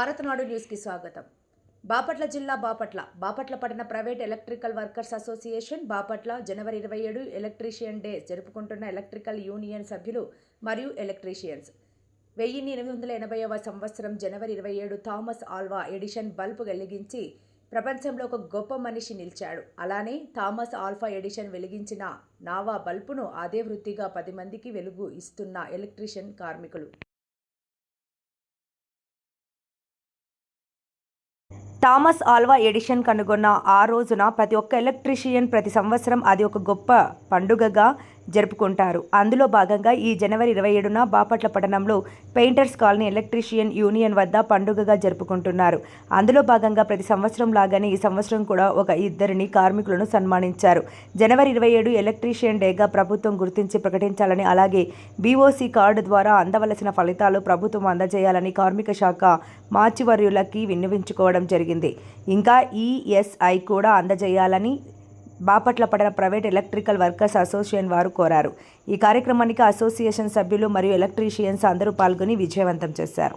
భారతనాడు న్యూస్కి స్వాగతం. బాపట్ల జిల్లా బాపట్ల. బాపట్ల పట్టణ private electrical workers association Bapatla జనవరి ఇరవై ఏడు ఎలక్ట్రీషియన్ డే జరుపుకుంటున్న ఎలక్ట్రికల్ యూనియన్ సభ్యులు మరియు ఎలక్ట్రీషియన్స్. వెయ్యిన్ని ఎనిమిది వందల ఎనభైవ సంవత్సరం జనవరి ఇరవై ఏడు థామస్ ఆల్వా ఎడిషన్ బల్బ్ వెలిగించి ప్రపంచంలో ఒక గొప్ప మనిషి నిలిచాడు. అలానే థామస్ ఆల్ఫా ఎడిషన్ వెలిగించిన నావా బల్బును అదే వృత్తిగా పది మందికి వెలుగు ఇస్తున్న ఎలక్ట్రీషియన్ కార్మికులు. థామస్ ఆల్వా ఎడిషన్ కనుగొన్న ఆ రోజున ప్రతి ఒక్క ఎలక్ట్రీషియన్ ప్రతి సంవత్సరం అది ఒక గొప్ప పండుగగా జరుపుకుంటారు. అందులో భాగంగా ఈ జనవరి ఇరవై ఏడున బాపట్ల పట్టణంలో పెయింటర్స్ కాలనీ ఎలక్ట్రీషియన్ యూనియన్ వద్ద పండుగగా జరుపుకుంటున్నారు. అందులో భాగంగా ప్రతి సంవత్సరం లాగానే ఈ సంవత్సరం కూడా ఒక ఇద్దరిని కార్మికులను సన్మానించారు. జనవరి ఇరవై ఏడు ఎలక్ట్రీషియన్ డేగా ప్రభుత్వం గుర్తించి ప్రకటించాలని అలాగే బీఓసీ కార్డు ద్వారా అందవలసిన ఫలితాలు ప్రభుత్వం అందజేయాలని కార్మిక శాఖ మార్చివర్యులకి విన్నవించుకోవడం జరిగింది. ఇంకా ఈఎస్ఐ కూడా అందజేయాలని బాపట్ల పట్టణ ప్రైవేట్ ఎలక్ట్రికల్ వర్కర్స్ అసోసియేషన్ వారు కోరారు. ఈ కార్యక్రమానికి అసోసియేషన్ సభ్యులు మరియు ఎలక్ట్రీషియన్స్ అందరూ పాల్గొని విజయవంతం చేశారు.